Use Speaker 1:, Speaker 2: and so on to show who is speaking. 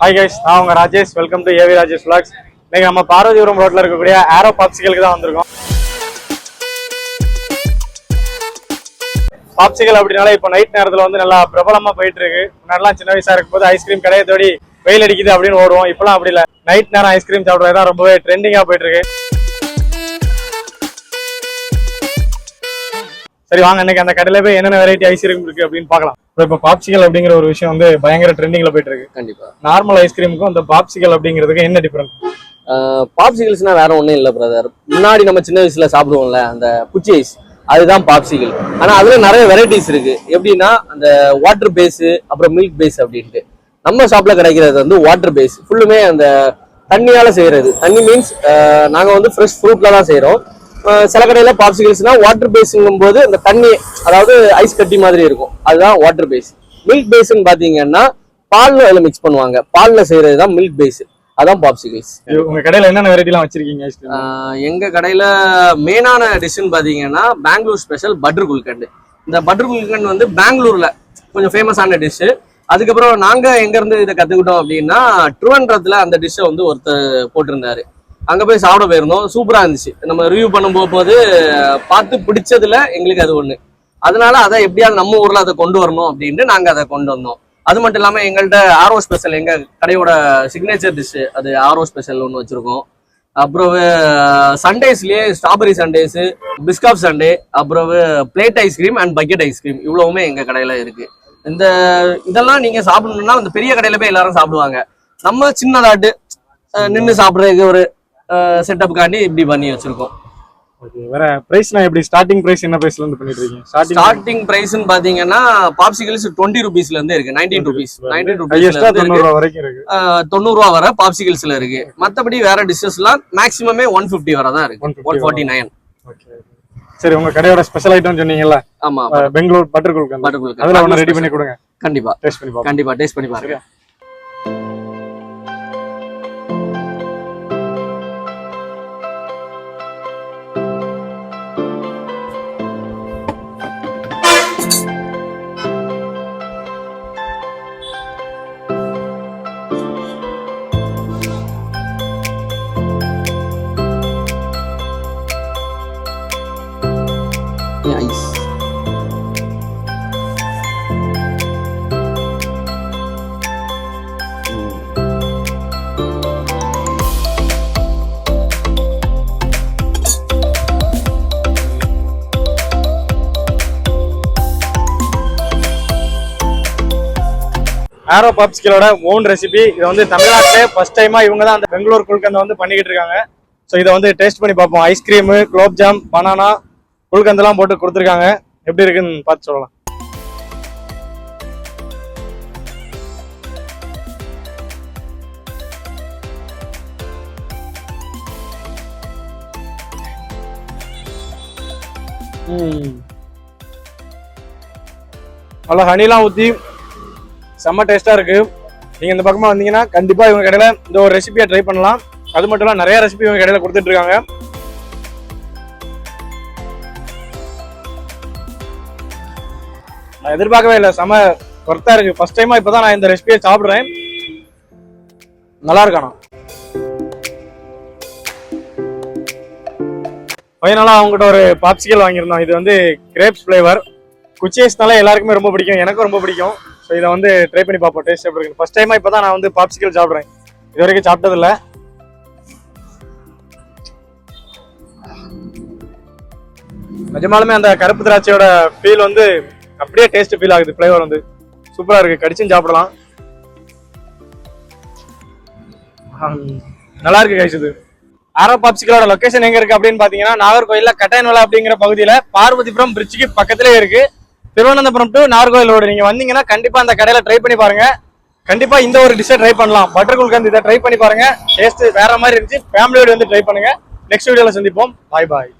Speaker 1: Hi guys நான் உங்க Rajesh. Welcome to AV Rajesh vlogs. இன்னைக்கு நம்ம பார்வதிபுரம் ரோட்ல இருக்கக்கூடிய ஆரோ பாப்சிகளுக்கு தான் வந்திருக்கோம். பாப்சிகள் அப்படினால இப்போ நைட் நேரத்துல வந்து நல்லா பிரபலமா போயிட்டு இருக்கு முன்னாடிலாம் சின்ன வயசா இருக்கும்போது ஐஸ்கிரீம் கடையை தேடி வெயில் அடிக்குது அப்படின்னு ஓடுவோம். இப்பெல்லாம் அப்படி இல்லை. நைட் நேரம் ஐஸ்கிரீம் சாப்பிடுறது தான் ரொம்பவே ட்ரெண்டிங்கா போயிட்டு இருக்கு சரி வாங்க இன்னைக்கு அந்த கடையில போய் என்னென்ன வெரைட்டி ஐஸ்கிரீம் இருக்கு அப்படின்னு பார்க்கலாம். இப்போ பாப்சிகள் அப்படிங்கிற ஒரு விஷயம் வந்து பயங்கர ட்ரெண்டிங்ல போயிட்டு இருக்கு.
Speaker 2: கண்டிப்பா.
Speaker 1: நார்மல் ஐஸ்கிரீமுக்கும் இந்த பாப்சிகள் அப்படிங்கிறதுக்கு என்ன டிஃபரன்ஸ்
Speaker 2: பாப்சிகல்ஸ்னா வேற ஒண்ணும் இல்ல பிரதர் முன்னாடி நம்ம சின்ன வயசுல சாப்பிடுவோம்ல அந்த குச்சி ஐஸ் அதுதான் பாப்சிகல். ஆனா அதுல நிறைய வெரைட்டிஸ் இருக்கு. எப்படின்னா அந்த வாட்டர் பேஸ் அப்புறம் மில்க் பேஸ் அப்படின்ட்டு. நம்ம ஷாப்ல கிடைக்கிறது வந்து வாட்டர் பேஸ் ஃபுல்லுமே அந்த தண்ணியால செய்யறது. தண்ணி மீன்ஸ் நாங்க வந்து ஃப்ரெஷ் ஃப்ரூட்ல தான் செய்யறோம் சில கடையில பாப்சிகல்ஸ்னா வாட்டர் பேஸுங்கும் போது அந்த தண்ணி அதாவது ஐஸ் கட்டி மாதிரி இருக்கும். அதுதான் வாட்டர் பேஸ் மில்க் பேஸ்ன்னு பாத்தீங்கன்னா பால்ல அதுல மிக்ஸ் பண்ணுவாங்க. பால்ல செய்யறது தான் மில்க் பேஸ் அதான் பாப்சிகல்ஸ்
Speaker 1: உங்க கடையில என்னென்ன வெரைட்டி எல்லாம் வச்சிருக்கீங்க
Speaker 2: எங்க கடையில மெயினான டிஷ்னு பாத்தீங்கன்னா பெங்களூர் ஸ்பெஷல் பட்டர் குல்கண்டு. இந்த பட்டர் குல்கண்ட் வந்து பெங்களூர்ல கொஞ்சம் ஃபேமஸான டிஷ் அதுக்கப்புறம் நாங்க எங்க இருந்து இதை கத்துக்கிட்டோம் அப்படின்னா ட்ரிவன்ட்ரத்துல அந்த டிஷ்ஷை வந்து ஒருத்தர் போட்டிருந்தாரு. அங்கே போய் சாப்பிட போயிருந்தோம். சூப்பராக இருந்துச்சு. நம்ம ரிவ்யூ பண்ணும் போகும்போது பார்த்து பிடிச்சதுல எங்களுக்கு அது ஒன்று அதனால அதை எப்படியாவது நம்ம ஊரில் அதை கொண்டு வரணும் அப்படின்ட்டு நாங்கள் அதை கொண்டு வந்தோம். அது மட்டும் இல்லாமல் எங்கள்கிட்ட ஆர்ஓ ஸ்பெஷல் எங்கள் கடையோட சிக்னேச்சர் டிஷ்ஷு அது ஆர்ஓ ஸ்பெஷல் ஒன்று வச்சுருக்கோம். அப்புறம் சண்டேஸ்லயே ஸ்ட்ராபெரி சண்டேஸு பிஸ்காப் சண்டே அப்புறம் plate ice cream and bucket ice cream இவ்வளவுமே எங்க கடையில இருக்கு. இந்த இதெல்லாம் நீங்க சாப்பிடணும்னா இந்த பெரிய கடையில போய் எல்லாரும் சாப்பிடுவாங்க. நம்ம சின்னதாட்டு நின்று சாப்பிட்றதுக்கு ஒரு செட்டப்புக்காண்டி இப்படி பண்ணி வச்சிருக்கோம்.
Speaker 1: ஓகே வேற பிரைஸ்லாம் எப்படி ஸ்டார்டிங் பிரைஸ் என்ன பிரைஸ்ல இருந்து பண்ணிட்டு இருக்கீங்க? ஸ்டார்டிங்
Speaker 2: ஸ்டார்டிங் பிரைஸ்னு பாத்தீங்கன்னா பாப்சிகல்ஸ் டுவெண்ட்டி ருபீஸ்ல இருந்து இருக்கு நைன்டீன் ருபீஸ் நைன்டீன் ருபீஸ்ல
Speaker 1: தொண்ணூறு ரூபா வரைக்கும் இருக்கு.
Speaker 2: தொண்ணூறு ரூபா வர பாப்சிகல்ஸ்ல இருக்கு. மத்தபடி வேற டிஷ்ஷஸ்லாம் மேக்ஸிமமே ஒன் பிப்டி வர தான் இருக்கு
Speaker 1: 150
Speaker 2: ஒன் ஃபார்ட்டி நைன்
Speaker 1: சரி உங்க கடையோட ஸ்பெஷல் ஐட்டம் சொன்னீங்கல்ல?
Speaker 2: ஆமா
Speaker 1: பெங்களூர் பட்டர் குல்கன்
Speaker 2: பட்டர் குல்கண்ட்.
Speaker 1: அதுல ஒன்னு ரெடி பண்ணி கொடுங்க.
Speaker 2: கண்டிப்பா.
Speaker 1: டேஸ்ட் பண்ணி
Speaker 2: கண்டிப்பா டேஸ்ட் பண்ணி பாருங்க.
Speaker 1: ஆரோ பாப்ஸ்கிலோட ஓன் ரெசிபி இதை வந்து தமிழ்நாட்டிலே ஃபர்ஸ்ட் டைமா இவங்க தான் அந்த பெங்களூர் குல்கந்தை வந்து பண்ணிக்கிட்டு இருக்காங்க. ஸோ இதை வந்து டேஸ்ட் பண்ணி பார்ப்போம். Ice cream gulab jamun banana குல்கந்தெல்லாம் போட்டு கொடுத்துருக்காங்க. எப்படி இருக்குன்னு பார்த்து சொல்லலாம். நல்லா ஹனிலாம் ஊற்றி செம்ம டேஸ்ட்டாக இருக்குது நீங்கள் இந்த பக்கமாக வந்தீங்கன்னா கண்டிப்பாக இவங்க கடையில் இந்த ஒரு ரெசிபியை ட்ரை பண்ணலாம். அது மட்டும் இல்லை நிறைய ரெசிபி இவங்க கடையில் கொடுத்துட்ருக்காங்க நான் எதிர்பார்க்கவே இல்லை. செம இருக்குது ஃபஸ்ட் டைமாக இப்போ தான் நான் இந்த ரெசிபியை சாப்பிட்றேன். நல்லா இருக்கானா? ஃபைனலாக அவங்ககிட்ட ஒரு பாப்சிக்கல் வாங்கியிருந்தோம். இது வந்து கிரேப்ஸ் ஃப்ளேவர் குச்சேஸ்னால எல்லாருக்குமே ரொம்ப பிடிக்கும். எனக்கும் ரொம்ப பிடிக்கும். ஸோ இதை வந்து ட்ரை பண்ணி பார்ப்போம். டேஸ்ட் எப்படி இருக்கு ஃபஸ்ட் டைமாக இப்போ தான் நான் வந்து பாப்சிக்கல் சாப்பிட்றேன். இது வரைக்கும் சாப்பிட்டதில்ல நிஜமாலுமே அந்த கருப்பு திராட்சையோட ஃபீல் வந்து அப்படியே டேஸ்ட் ஃபீல் ஆகுது. ஃப்ளேவர் வந்து சூப்பராக இருக்குது கடிச்சும் சாப்பிடலாம். நல்லா இருக்கு கைஸ் இது. ஆரோ பாப்சிக்கலோட லொகேஷன் எங்க இருக்கு அப்படின்னு பாத்தீங்கன்னா நாகர்கோயில்ல கட்டாயன் அப்படிங்கிற பகுதியில பார்வதிபுரம் பிரிட்ஜுக்கு பக்கத்திலே இருக்கு. திருவனந்தபுரம் டு நார்கோயில் ரோடு நீங்க வந்தீங்கன்னா கண்டிப்பா அந்த கடையில ட்ரை பண்ணி பாருங்க. கண்டிப்பா இந்த ஒரு டிஷ்ஷை ட்ரை பண்ணலாம். பட்டர் குல்கந்த் இதை ட்ரை பண்ணி பாருங்க. டேஸ்ட் வேற மாதிரி இருந்துச்சு. ஃபேமிலியோட வந்து ட்ரை பண்ணுங்க. நெக்ஸ்ட் வீடியோல சந்திப்போம். பாய் பாய்